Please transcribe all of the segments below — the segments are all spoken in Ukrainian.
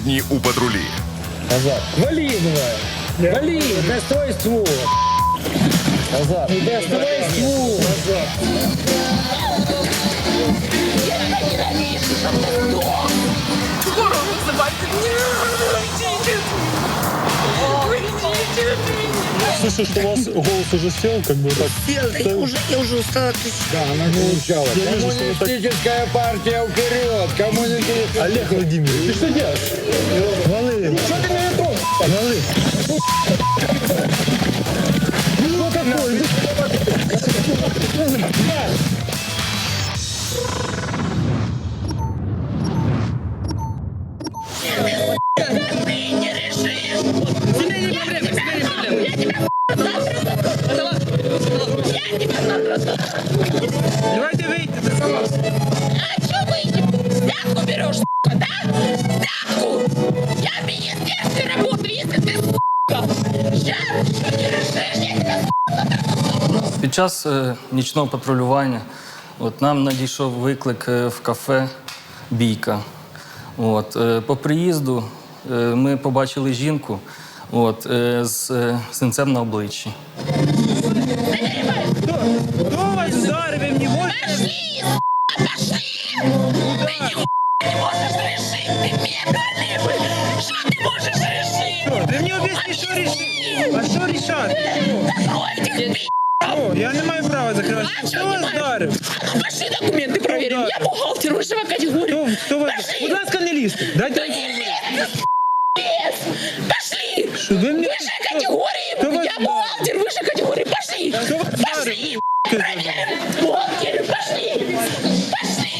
Сьогодні у патрулі Назад. Вали давай. Вали, достой ствол. Назад. Доставай ствол. Назад. Скоро вызывайте меня! Слышу, что у вас голос уже сел, как бы так. Я уже, я уже устала. Да, она кричала. Я вижу, что вы так- Коммунистическая партия вперед! Коммунистическая... Олег Владимирович, ты что делаешь? Валы. Что ты меня трогаешь? Валы. Ну какой? Давайте выйти. А чё выйти? Взятку берешь, сука, да? Взятку! Я в министерстве работаю, если ты, сука! Сейчас что не решишь, я тебя, Під час е, нічного патрулювання от, нам надійшов виклик е, в кафе Бійка. От, е, по приїзду е, ми побачили жінку от, е, з е, синцем на обличчі. Кто вас ударил? Вы мне можете? Пошли, сука, пошли! Ты нихуя не можешь решить, ты медленный! Что ты можешь решить? Вы мне объясните, что решить? А что решать? Закрой этих пи***! О, я не маю права закрывать. А Кто чё не вас маешь? ударил? А ну пошли документы проверим, я бухгалтер высшего категории. Кто, кто вас... Пошли! Будь ласка, не лізьте. Дайте... Лес! Пошли! Что вы мне... Высшей категории! Кто вас Я бухгалтер высшей категории! Пошли! Кто вас Пошли! ударил? Бухгалтер! Пошли! Пошли!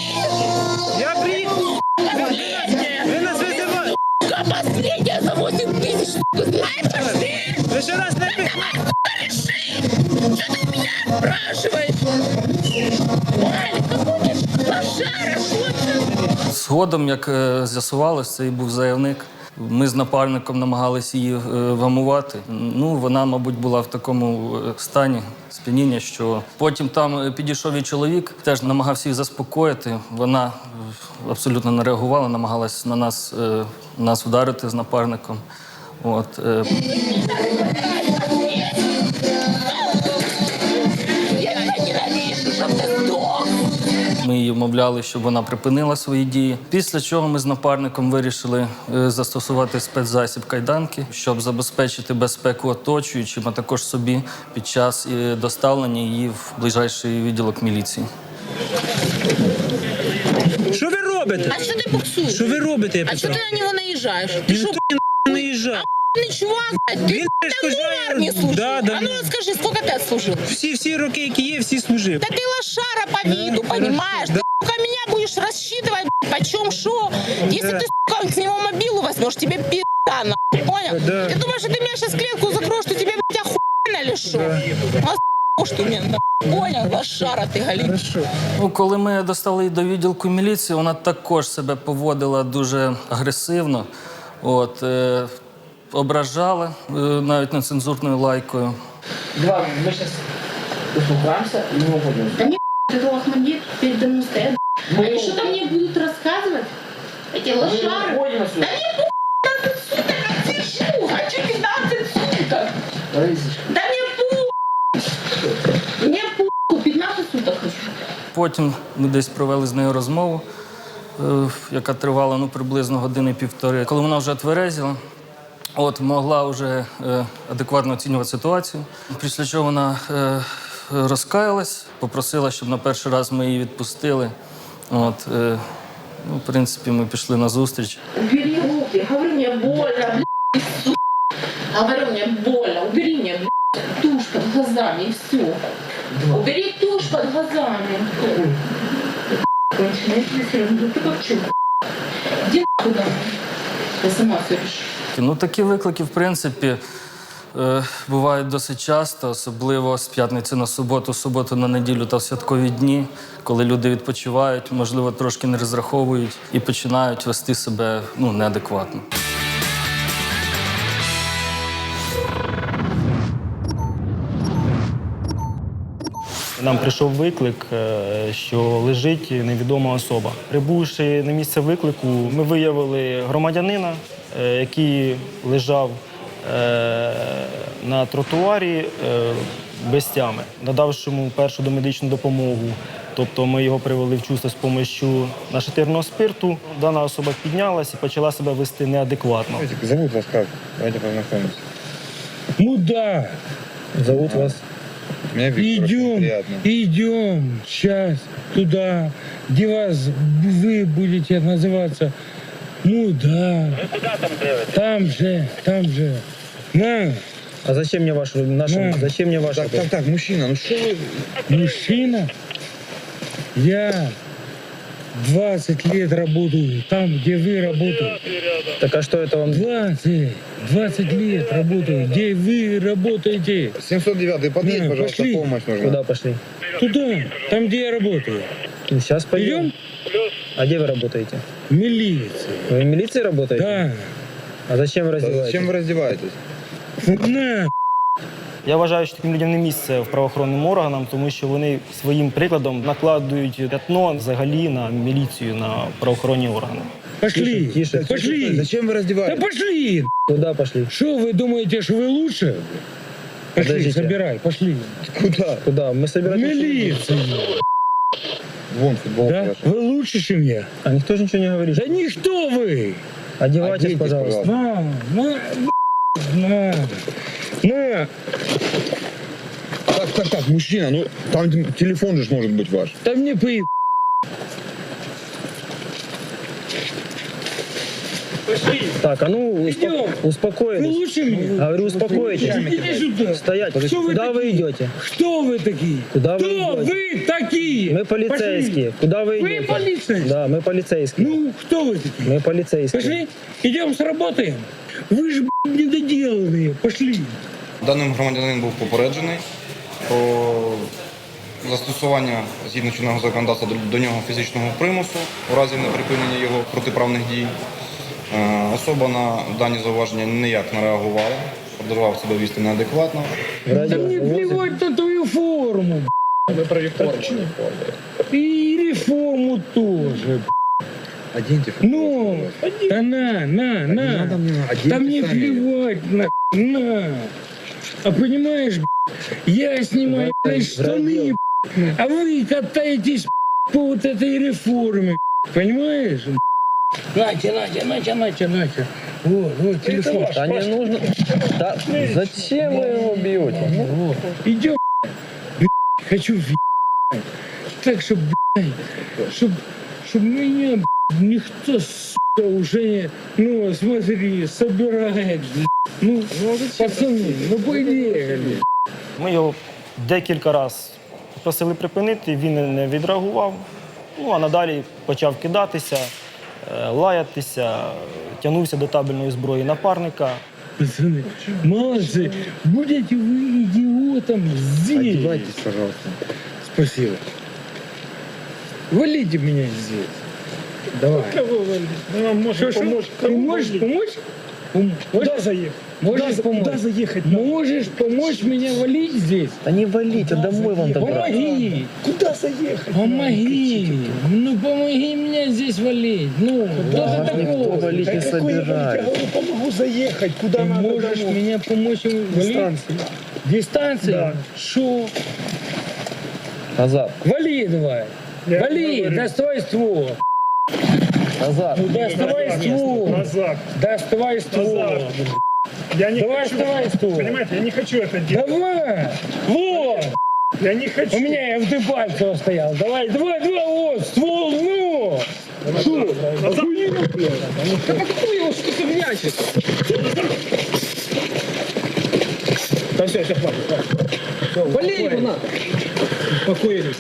Я приехал. Последняя! Вы нас вызываете. Сука, последняя за 8 тысяч! сука, Ай, пошли! Вы еще раз напишите. Давай, сука, реши! Что ты меня спрашиваешь? Алика, будешь? Лошара, что ты? Згодом, як е, з'ясувалось, це і був заявник. Ми з напарником намагалися її е, вгамувати. Ну, вона, мабуть, була в такому е, стані сп'яніння, що потім там е, підійшов і чоловік, теж намагався її заспокоїти. Вона абсолютно не реагувала, намагалась на нас, нас вдарити з напарником. От, Ми її вмовляли, щоб вона припинила свої дії. Після чого ми з напарником вирішили е, застосувати спецзасіб кайданки, щоб забезпечити безпеку оточуючим, а також собі під час е, доставлення її в ближайший відділок міліції. Що ви робите? А что ты буксуешь? Що ви робите, я А что питаю? ты на него наезжаешь? Ты Ніхто что, не наїжджав. ебаный чувак? блядь? Ты Він давно в перешкоджає. армии служил? Да, да. А ну скажи, сколько ты отслужил? Всі, всі роки, які є, всі служив. Да ты лошара по виду, хорошо, понимаешь? да. Ты, сука, меня будешь рассчитывать, блядь, почем шо. Если Да. ты, сука, с него мобилу возьмешь, тебе пизда, нахуй, понял? Да. Ты думаешь, что ты меня сейчас клетку закроешь, что тебе, блядь, охуенно лишу? А с***ь ты мне, нахуй, понял? Лошара ты, галим. Хорошо. Ну, коли ми достали її до відділку міліції, вона також себе поводила дуже агресивно. От, е, ображала е, навіть нецензурною лайкою. Два, мы сейчас услугаемся и не уходим. Да не это Ахмадит передо мной стоят. Мы Они что-то мне будут рассказывать? Эти мы не лошары? уходим отсюда. Суток отсижу, хочу 15 суток. Раисочка, Да мне пу... Мне пу... 15 суток хочу. Потім ми десь провели з нею розмову, е, яка тривала ну, приблизно години-півтори. Коли вона вже тверезіла, от, могла вже е, адекватно оцінювати ситуацію. Після чого вона е, розкаялась, попросила, щоб на перший раз ми її відпустили. От, е, ну, в принципі, ми пішли на зустріч. Убери руки. Говорю, мне больно, блядь, сука. Говорю, мне больно. Убери мне, блядь. тушь под глазами и все. Убери тушь под глазами. Конченый, я тебе серьезно говорю, ты как чё? Иди нахуй домой. Я сама все решу. Ну, такі виклики, в принципі, е, бувають досить часто, особливо з п'ятниці на суботу, суботу на неділю та в святкові дні, коли люди відпочивають, можливо, трошки не розраховують і починають вести себе ну, неадекватно. Нам прийшов виклик, е, що лежить невідома особа. Прибувши на місце виклику, ми виявили громадянина, який лежав е, на тротуарі е, без тями, надавши йому першу домедичну допомогу. Тобто ми його привели в чувство з допомогою нашатирного спирту. Дана особа піднялась і почала себе вести неадекватно. Зовут вас как? Давайте познакомимся. Куда? Зовут вас Меня Виктор, Идем, идем сейчас туда, где вас вы будете называться. Ну да. там же, там же. На, А зачем мне ваш наш, Ну. зачем мне ваш Так, так, так, мужчина, ну что вы? мужчина. Я 20 лет работаю там, где вы работаете. Так а что это вам 20, 20 лет работаю, где вы работаете. 709 подъедь, Да, пожалуйста, пошли. помощь нужна. куда пошли? Туда, там, где я работаю. Сейчас пойдем. Идем? А где вы работаете? Милиция. Вы в милиции работаете? Да. А зачем вы Да раздеваетесь? Зачем вы раздеваетесь? На, Я вважаю, що таким людям не місце в правоохоронним органам, тому що вони своїм прикладом накладують пятно взагалі на міліцію, на правоохоронні органи. пошли, Тише, тише. пошли. Зачем вы Да раздеваетесь? пошли! Куди пошли? Что вы думаете, что вы лучше? Пошли, Подождите. собирай, пошли. Куда? Куди? Ми В собираемся. милицию, Вон футболка да? ваша. Вы лучше, чем я. А ніхто ж нічого не говорить. Да никто вы! Одевайтесь, Оденьтесь, пожалуйста. пожалуйста. На, на, на, на. Так, так, так, мужчина, ну там телефон же может быть ваш. Да мне по Так, а ну успо- Идем. Вы успокоились. лучше меня. Говорю, успокойтесь. Идите сюда. Стоять. Что вы Куда вы такие? идете? Кто вы такие? Куда вы Кто идете? вы такие? Мы полицейские. Куда вы Вы идете? полицейские? Да, мы полицейские. Ну, кто вы такие? Мы полицейские. Пошли, идем сработаем. Вы же б***ь, недоделанные. Пошли. Даним громадянин був попереджений про застосування згідно чинного законодавства до, до нього фізичного примусу у разі неприпинення його протиправних дій. Е, Особа на дані зауваження ніяк не реагувала, продовжував себе вести неадекватно. В радио Да мне возят. плевать на твою форму. Вы про реформу. И реформу тоже. Оденьте Ну, да на, на, Не на. надо мне, оденьте Да мне сами. плевать на, на. А понимаешь, б***ь, я снимаю блядь, штаны, б***ь, а вы катаетесь б***ь, по вот этой реформе. б***ь, Понимаешь? б***ь? Натя, Натя, Натя, Натя, Натя. Вот, вот телефон. Да не нужно. Да, зачем вы его бьете? Вот. Идем, б***ь, хочу въебать. Так, чтобы, чтобы, чтобы меня б***ь, никто, сука, уже не... Ну, смотри, собирает, б***ь. Ну, пацаны, ну поехали. Ми його декілька разів просили припинити, він не відреагував. Ну а надалі почав кидатися, е, лаятися, тягнувся до табельної зброї напарника. Пацаны, молодцы, будете вы идиотом здесь. Одевайтесь, пожалуйста. Спасибо. Валите меня здесь. Давай. Кого валить? Ну, можешь помочь. Ты можешь помочь? Пом- Куда заехать? Можешь помочь? Куда заехать? Можешь помочь меня валить здесь? Та не валіть, а домой вам Помоги! Куда заехать? Помоги! Ну помоги меня здесь валить! Ну, кто ты Никто такой? валить не собирает. помогу заехать, куда ты можешь меня помочь валить? Дистанция. Дистанция? Шо? Назад, Вали давай! Вали! Доставай ствол! назад. Ну доставай ствол! Назад. Доставай ствол! Назад. Я не Давай, хочу. давай ствол! Понимаете, я не хочу это делать. Давай! Вот! Я не хочу. У меня ФД стоял. Давай, давай, давай, вот, ствол, ну! Что? Охуел, блядь? Да какой его, что ты мячик? Да все, все, хватит, хватит. Вали его на! Успокоились.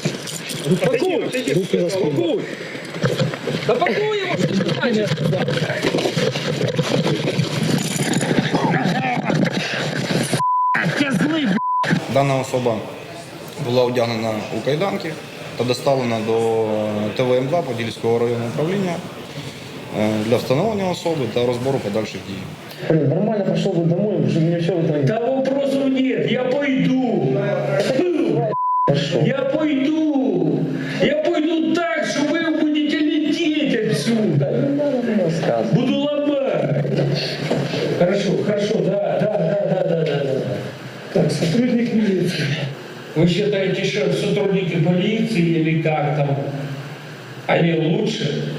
Успокой! Руки за спину. Да пакуй его! Дана особа була одягнена у кайданки та доставлена до ТВМ-2 Подільського районного управління е, для встановлення особи та розбору подальших дій. Нормально пошел бы домой, уже мне все это Да вопросов нет, я пойду. Я пойду. Я пойду так, что вы будете лететь отсюда. Буду ломать. Хорошо, хорошо, да, да, да, да, да, да, да. Так, сотрудник милиции. Вы считаете, что сотрудники полиции или как там, они лучше?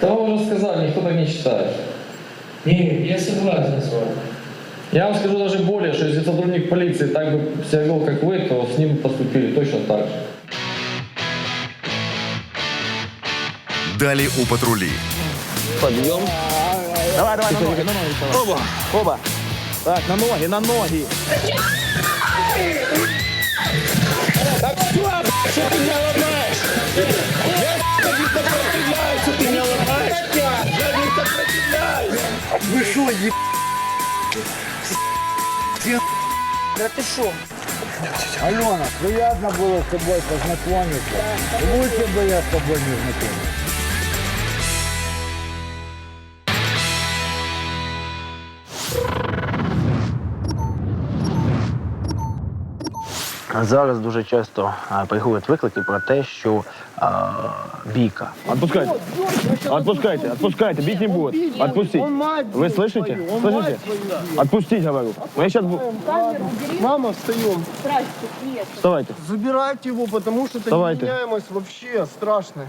Да вы уже сказали, никто так не считает. Не, я согласен с вами. Я вам скажу даже более, что если сотрудник полиции так бы себя вел, как вы, то с ним поступили точно так же. Далі у патрулі. Подъем. Давай, давай, на ноги, на ноги. Оба, оба. Так, на ноги, на ноги. Так все, что ты меня ломаешь? Я не сопротивляюсь, что ты меня ломаешь. Я не сопротивляюсь. Вы что, еб... Да ты шо? Алена, приятно было с тобой познакомиться. Лучше бы я с тобой не знакомился. Зараз дуже часто а, приходять виклики про те, що а, бійка. Отпускайте. Отпускайте, отпускайте, бить не будет. Отпустить. Вы слышите? Слышите? Отпустить, говорю. Мы сейчас... Мама, встаем. Вставайте. Забирайте его, потому что это Давайте. невменяемость вообще страшная.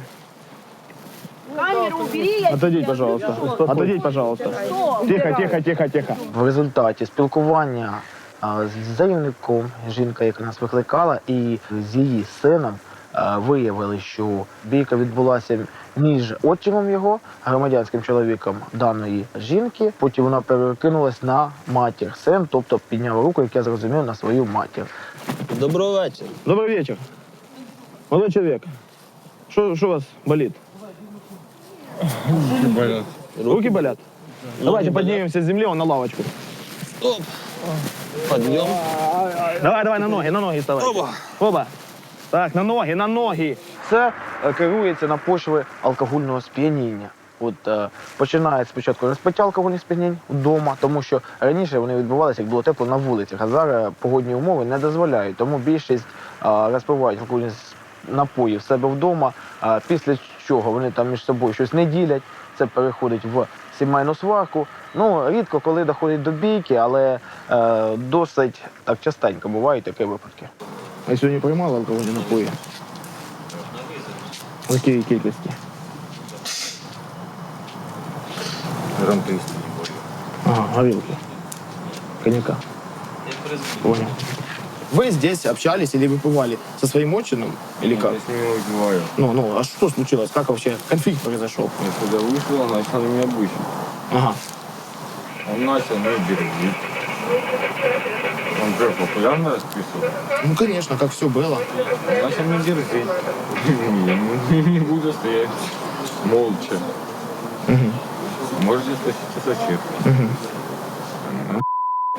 Камеру убери, Отойдите, пожалуйста. Отойдите, пожалуйста. Тихо, тихо, тихо, тихо. В результаті спілкування а, з заявником, жінка, яка нас викликала, і з її сином виявили, що бійка відбулася між отчимом його, громадянським чоловіком даної жінки. Потім вона перекинулась на матір. Син, тобто підняв руку, як я зрозумів, на свою матір. Доброго вечера. Добрый вечер. Молодой человек, что что у вас болит? Руки болят. Руки болят? Давайте поднимемся с земли, он на лавочку. Подъем. Давай, давай, на ноги, на ноги вставай. Оба. Оба. Так, на ноги, на ноги. Це е, керується на почві алкогольного сп'яніння. От е, починає спочатку розпиття алкогольних сп'янінь вдома, тому що раніше вони відбувалися, як було тепло на вулицях, а зараз погодні умови не дозволяють. Тому більшість е, розпивають алкогольні с- напої в себе вдома. А після чого вони там між собою щось не ділять. Це переходить в сімейну сварку. Ну рідко коли доходить до бійки, але е, досить так частенько бувають такі випадки. А сьогодні приймали алкогольні напої? В якій кількості? Грам 300. Ага, горілки. Коньяка. Понял. Вы здесь общались или выпивали со своим отчином? Или как? с ними выпиваю. Ну, ну, а что случилось? Как вообще конфликт произошел? Я когда вышел, он начал на меня бычить. Ага. Он начал меня берегить. Он же популярно расписывал. Ну, конечно, как все было. Он начал меня дерзить. Я не буду стоять молча. Можете спросить соседку.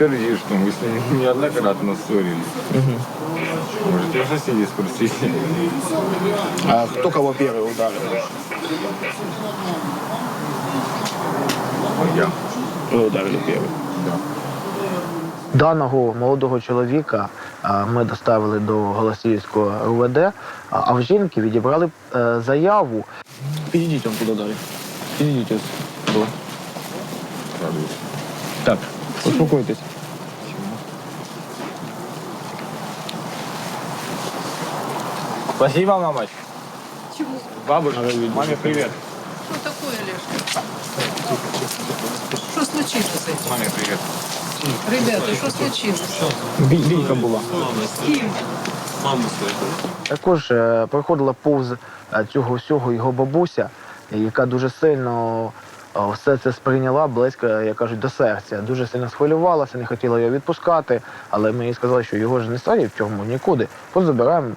Пердишь, что мы с ним неоднократно ссорились. Можете у соседей спросить. А кто кого первый ударил? Я. Вы ударили первый. Даного молодого чоловіка а, ми доставили до Голосіївського РУВД, а- а в жінки відібрали е, заяву. Перейдите он туда дали. Перейдите. Было. Так, успокойтесь. Спасибо, мамочка. Бабушка, маме привет. Что такое, Лешка? Что случилось с этим? Маме привет. Ребята, что случилось? Бій- Бійка була. С кем? Також е, проходила повз е, цього всього його бабуся, яка дуже сильно все це сприйняла близько, як кажуть, до серця. Дуже сильно схвилювалася, не хотіла його відпускати, але ми їй сказали, що його ж не ставить в тюрму нікуди. Позабираємо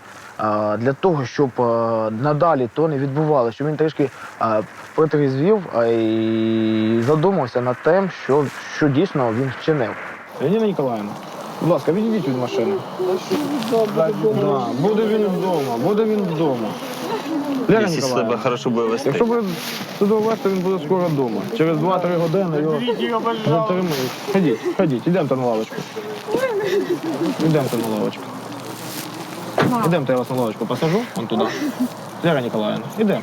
для того, щоб надалі то не відбувалося, щоб він трішки протрезвів і задумався над тим, що, що дійсно він вчинив. Леоніда Ніколаївна, будь ласка, відійдіть від машини. Да, буде він вдома, буде він вдома. Лера Ніколаївна, хорошо буде вести. якщо ви туди вести, він буде скоро вдома. Через 2-3 години його затримують. Ходіть, ходіть, ідемте на лавочку. Ідемте на лавочку. Ідемте, я вас на лавочку посажу, вон туди. Лера Ніколаївна, ідемо.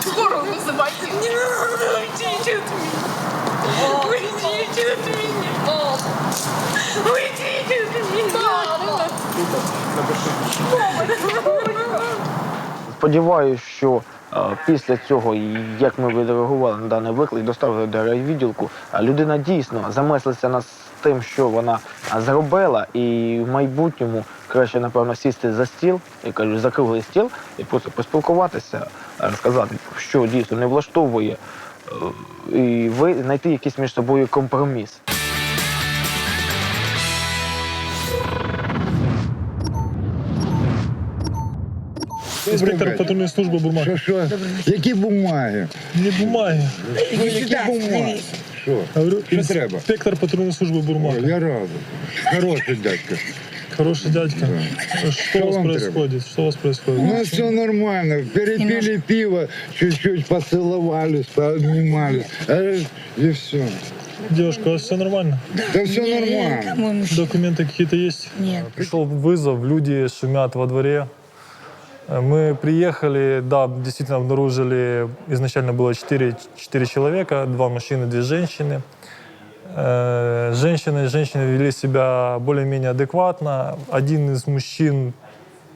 Скорую вызывайте. Не надо, уйдите от меня. Уйдите от меня. Уйдите от меня. Сподіваюсь, що е, після цього, як ми відреагували на даний виклик, доставили до райвідділку, а людина дійсно замислиться над тим, що вона зробила, і в майбутньому краще, напевно, сісти за стіл, я кажу, за круглий стіл, і просто поспілкуватися, е, розказати, що дійсно не влаштовує, е, і ви знайти якийсь між собою компроміс. Інспектор патрульної служби Бурмак. Що, що? Які бумаги? Не бумаги. Ну, які бумаги? Що? Говорю, Що треба? інспектор патрульної служби Бурмак. Я радий. Хороший дядька. Хороший дядька. Что Что у вас вам происходит? Что у вас происходит? Ну, все нормально. Перепили пиво, чуть-чуть поцеловались, пообнимались. э, И все. Девушка, у вас все нормально? Да все нормально. Документы какие-то есть? Пришел вызов, люди шумят во дворе. Мы приехали, да, действительно обнаружили, изначально было 4, 4 человека, два мужчины, две женщины. Э, Женщины, женщины вели себя более-менее адекватно. Один из мужчин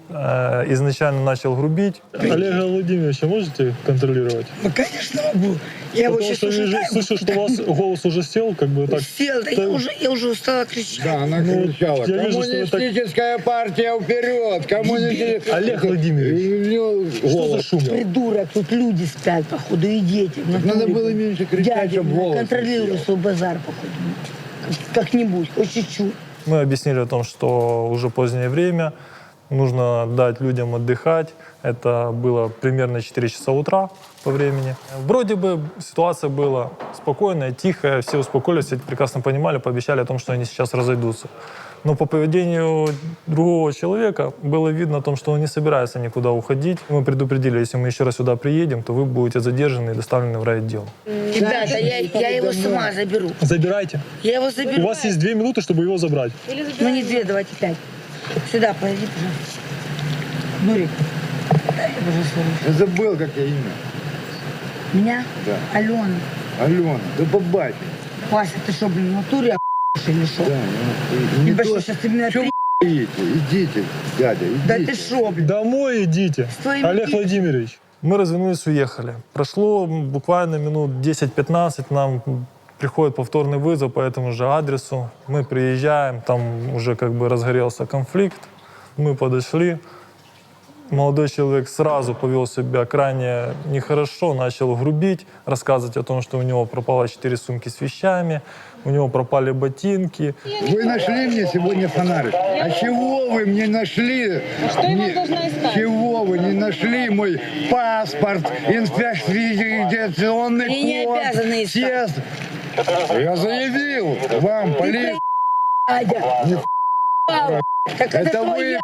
э, изначально начал грубить. Олега Владимировича можете контролировать? Ну, конечно, могу. Я его Потому сейчас что уже вижу, так слышу, что у вас голос уже сел, как бы так. сел, да я уже, я уже устала кричать. Да, она Ну, кричала. я вижу, что вы так- Коммунистическая партия вперед! Коммунистическая... Олег Владимирович, И у него Что за голос. шум? Придурок, тут люди спят, походу, и дети. в Надо натуре. было меньше кричать, Дядя, чтобы голос контролирую сел. свой базар, походу. Как- Как-нибудь, хоть чуть-чуть. Мы объяснили о том, что уже позднее время, нужно дать людям отдыхать. Это было примерно 4 часа утра По времени. Вроде бы ситуация была спокойная, тихая, все успокоились, все прекрасно понимали, пообещали о том, что они сейчас разойдутся. Но по поведению другого человека было видно о том, что он не собирается никуда уходить. Мы предупредили, если мы еще раз сюда приедем, то вы будете задержаны и доставлены в райотдел. Ребята, я, я его сама заберу. Забирайте. Я его заберу. У вас есть две минуты, чтобы его забрать. Ну не две, давайте пять. Сюда, подойди, пожалуйста. Нурик, забыл, как я имя. Меня? Да. Алена. Алена, да побачим. Вася, ты что, блин, в натуре охуешь или что? Да, ну, Не не то, что ты меня Чё идите, идите, дядя, идите. Да ты шо, блин? Домой идите. твоими Олег детьми. Владимирович. Мы развернулись, уехали. Прошло буквально минут 10-15, нам приходит повторный вызов по этому же адресу. Мы приезжаем, там уже как бы разгорелся конфликт. Мы подошли. Молодой человек сразу повел себя крайне нехорошо, начал грубить, рассказывать о том, что у него пропало четыре сумки с вещами, у него пропали ботинки. Вы нашли мне сегодня фонарик. А чего вы мне нашли? что я вам должна искать? Чего вы не нашли мой паспорт, инфекционный Мне не код? обязаны искать. Я заявил вам, полиция. Не это, Это вы,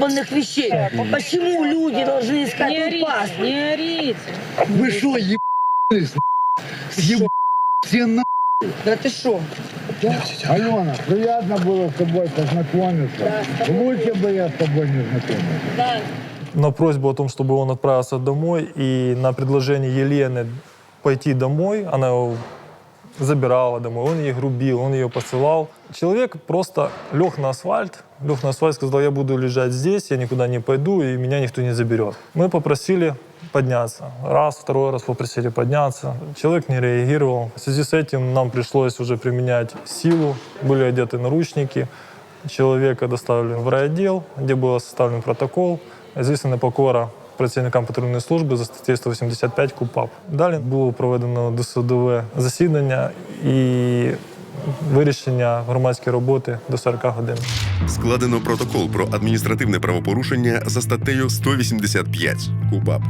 твоя ебаных вещей. Почему люди должны искать твой паспорт? Не орите. Вы что, ебались? Еб... Все на... Да ты что? Алена, приятно было с тобой познакомиться. Лучше бы я с тобой не знакомился. на просьбу о том, чтобы он отправился домой, и на предложение Елены пойти домой, она его забирала домой, он ей грубил, он ее посылал. Человек просто лег на асфальт, лег на асфальт, сказал, я буду лежать здесь, я никуда не пойду, и меня никто не заберет. Мы попросили подняться. Раз, второй раз попросили подняться. Человек не реагировал. В связи с этим нам пришлось уже применять силу. Были одеты наручники. Человека доставили в райотдел, где был составлен протокол. Известная непокора працівникам патрульної служби за статтею 185 КУПАП. Далі було проведено досудове засідання і вирішення громадської роботи до 40 годин. Складено протокол про адміністративне правопорушення за статтею 185 КУПАП.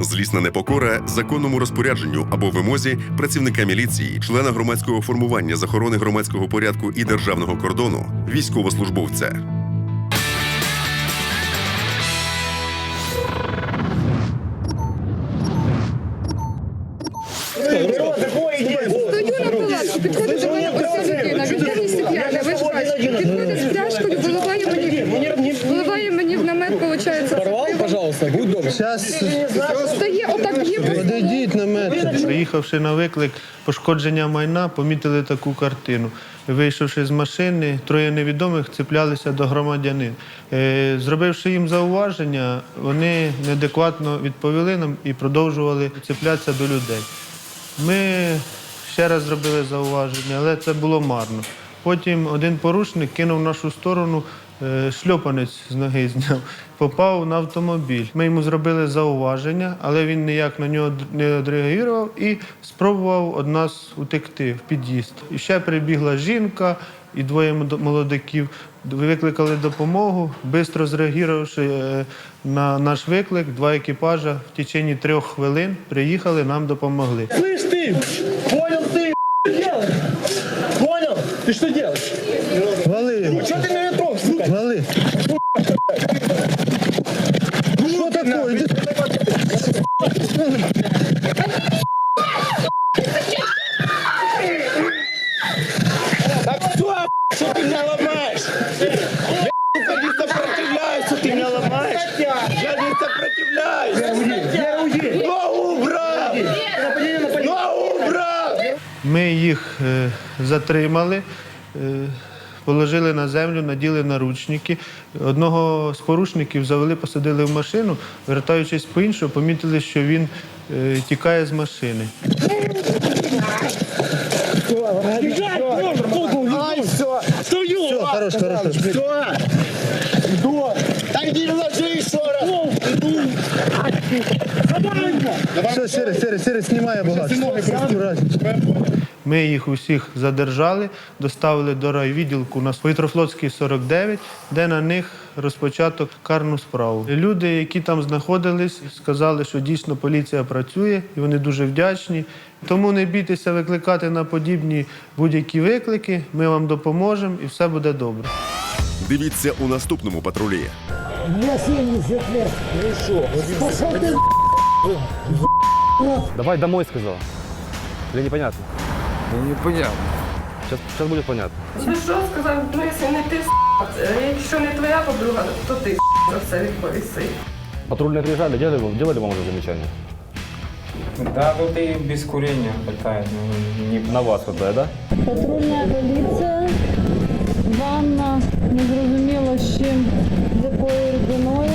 Злісна непокора законному розпорядженню або вимозі працівника міліції, члена громадського формування з охорони громадського порядку і державного кордону, військовослужбовця. Приїхавши на виклик пошкодження майна, помітили таку картину. Вийшовши з машини, троє невідомих цеплялися до громадянин. Е, Зробивши їм зауваження, вони неадекватно відповіли нам і продовжували цеплятися до людей. Ми ще раз зробили зауваження, але це було марно. Потім один порушник кинув в нашу сторону шльопанець з ноги зняв, попав на автомобіль. Ми йому зробили зауваження, але він ніяк на нього не відреагував і спробував від нас утекти в під'їзд. І ще прибігла жінка і двоє мод- молодиків. Викликали допомогу, швидко зреагувавши е, на наш виклик, два екіпажа в течение трьох хвилин приїхали, нам допомогли. Слышь ты, понял ты, делаешь? Понял? Ты что делаешь? Їх е, затримали, е, положили на землю, наділи наручники. Одного з порушників завели, посадили в машину, вертаючись по іншому, помітили, що він е, тікає з машини. Все. Стою! Все, хорош, хорош. Все. Иду. Да иди ложи еще раз. Ми їх усіх задержали, доставили до райвідділку на Повітрофлотський 49, де на них розпочато карну справу. Люди, які там знаходились, сказали, що дійсно поліція працює і вони дуже вдячні. Тому не бійтеся викликати на подібні будь-які виклики. Ми вам допоможемо і все буде добре. Дивіться у наступному патрулі. Мне 70 лет. Пошел ты. Давай домой, сказал. Или непонятно? Ну, непонятно. Сейчас, сейчас будет понятно. Ну що сказав, ну якщо не ти, якщо не твоя подруга, то ти за все відповіси. Патрульные приезжали, делали, вам- делали вам уже замечания? Да, вот и без курения хватает. ну, не На вас хватает, да? Патрульна поліція, ванна, незрозуміло з чим, з якою рідиною.